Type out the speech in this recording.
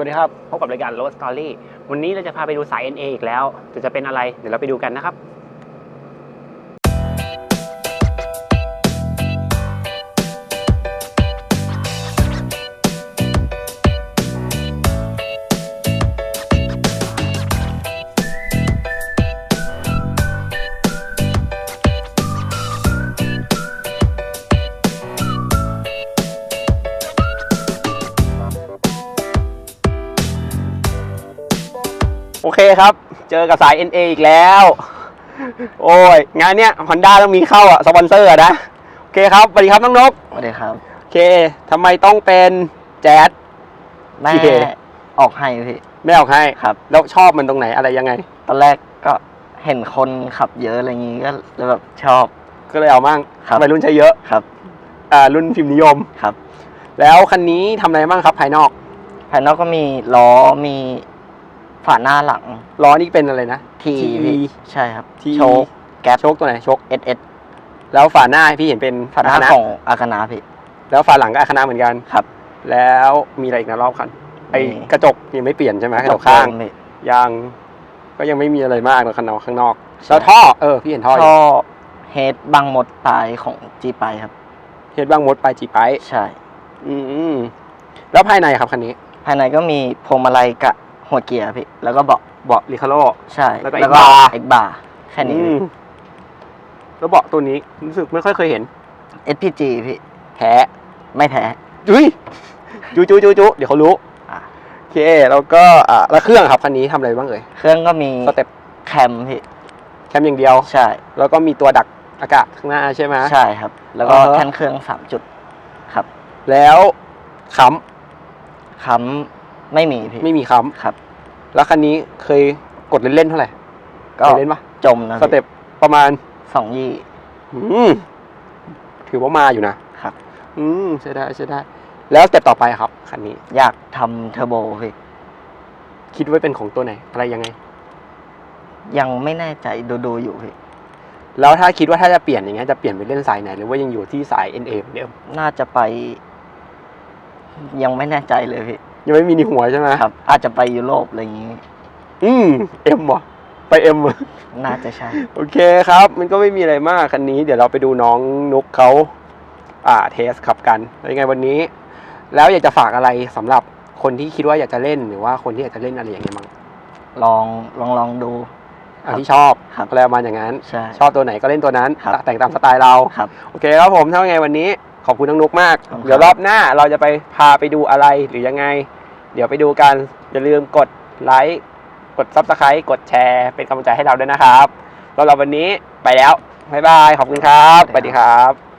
วัสดีครับ พบกับรายการ Road Story วันนี้เราจะพาไปดูสาย NA อีกแล้ว จะจะเป็นอะไร เดี๋ยวเราไปดูกันนะครับ เคครับ เจอกับสาย NA อีกแล้ว โอ้ย งานเนี้ย Honda ต้องมีเข้าอะ สปอนเซอร์อะนะ โอเคครับ สวัสดีครับ น้องนก สวัสดีครับ โอเคทำไมต้องเป็นแจ๊สแม่กี่เพลงออกให้พี่ ไม่ออกให้ครับ แล้วชอบมันตรงไหนอะไรยังไง ตอนแรกก็เห็นคนขับเยอะอะไรอย่างงี้ก็เลยแบบชอบ ก็เลยเอามั่งครับ วัยรุ่นใช้เยอะ ครับอ่า รุ่นพิมพ์นิยม ครับ แล้วคันนี้ทำอะไรบ้างครับภายนอก ภายนอกก็มีล้อมี ฝาหน้าหลังล้อนี่เป็นอะไรนะ ทีทีพี่ใช่ครับทีโชคแก๊ปโชคตัวไหนโชคเอสเอสแล้วฝาหน้าพี่เห็นเป็นฝาหน้าคณะของอากานาพี่แล้วฝาหลังก็อาคณะเหมือนกันครับ แล้วมีอะไรอีกนะรอบคันไอ้มีกระจกยังไม่เปลี่ยนใช่ไหมกระจกข้างพี่ยังก็ยังไม่มีอะไรมากเลยข้างนอกข้างนอกใช่แล้วท่อเออพี่เห็นท่ออยู่ท่อเฮดบางหมดปลายของจีไปครับเฮ็ดบ้างมดไปจีไปใช่ อืมแล้วภายในครับคันนี้ ภายในก็มีพวงมาลัยกับ หัวเกียร์พี่ แล้วก็เบาะเบาะลิคาโล ใช่แล้วก็อีกบาร์อีกบาร์แค่นี้อืมแล้วเบาะตัวนี้รู้สึกไม่ค่อยเคยเห็นพี่ SPG พี่ แท้ไม่แท้จุ้ยจุจุจุจุเดี๋ยวเขารู้อะ โอเคแล้วก็อ่าแล้วเครื่องครับคันนี้ทำอะไรบ้างเอ่ยเครื่องก็มีสเต็ปแคมพี่ แคมอย่างเดียว ใช่ แล้วก็มีตัวดักอากาศข้างหน้าใช่ไหม ใช่ครับ แล้วก็อ่าฮะ แท่นเครื่องสามจุด ครับแล้วค้ค้ำ ไม่มีพี่ำไม่มีค้ครับำแล้วคันนี้เคยกดเล่นๆเท่าไหร่ก็เคยเล่นปะจมนะสเต็ปประมาณสองยี่อืมถือว่ามาอยู่นะครับ อืมใช่ได้ใช่ได้ แล้วสเต็ปต่อไปครับคันนี้ อยากทำเทอร์โบพี่คิดไว้เป็นของตัวไหน อะไรยังไง ยังไม่แน่ใจดูดูๆอยู่พี่แล้วถ้าคิดว่าถ้าจะเปลี่ยนอย่างเงี้ยจะเปลี่ยนไปเล่นสายไหน หรือว่ายังอยู่ที่สาย NA เหมือนเดิมน่าจะไป ยังไม่แน่ใจเลยพี่ ยังไม่มีในหัวใช่ไหมครับ อาจจะไปยุโรปอะไรอย่างงี้ อืมเอ็มวะไปเอ็มน่าจะใช่ โอเคครับ มันก็ไม่มีอะไรมากคันนี้ เดี๋ยวเราไปดูน้องนุกเขาอ่าเทสขับกันแล้วยังไงวันนี้ แล้วอยากจะฝากอะไรสำหรับคนที่คิดว่าอยากจะเล่นหรือว่าคนที่อยากจะเล่นอะไรอย่างเงี้ยมั้งลองลองลองดูอะครับที่ชอบครับอะไรประมาณอย่างนั้นใช่ชอบตัวไหนก็เล่นตัวนั้นครับแต่งตามสไตล์เราครับโอเคครับผมถ้าไงวันนี้ ขอบคุณน้องนุกมากขอบคุณครับ เดี๋ยวรอบหน้าเราจะไปพาไปดูอะไรหรือยังไง เดี๋ยวไปดูกัน อย่าลืมกดไลค์กดซับสไครต์กดแชร์ เป็นกำลังใจให้เราด้วยนะครับแล้วเราวันนี้ไปแล้วบ๊ายบายขอบคุณครับสวัสดีครับ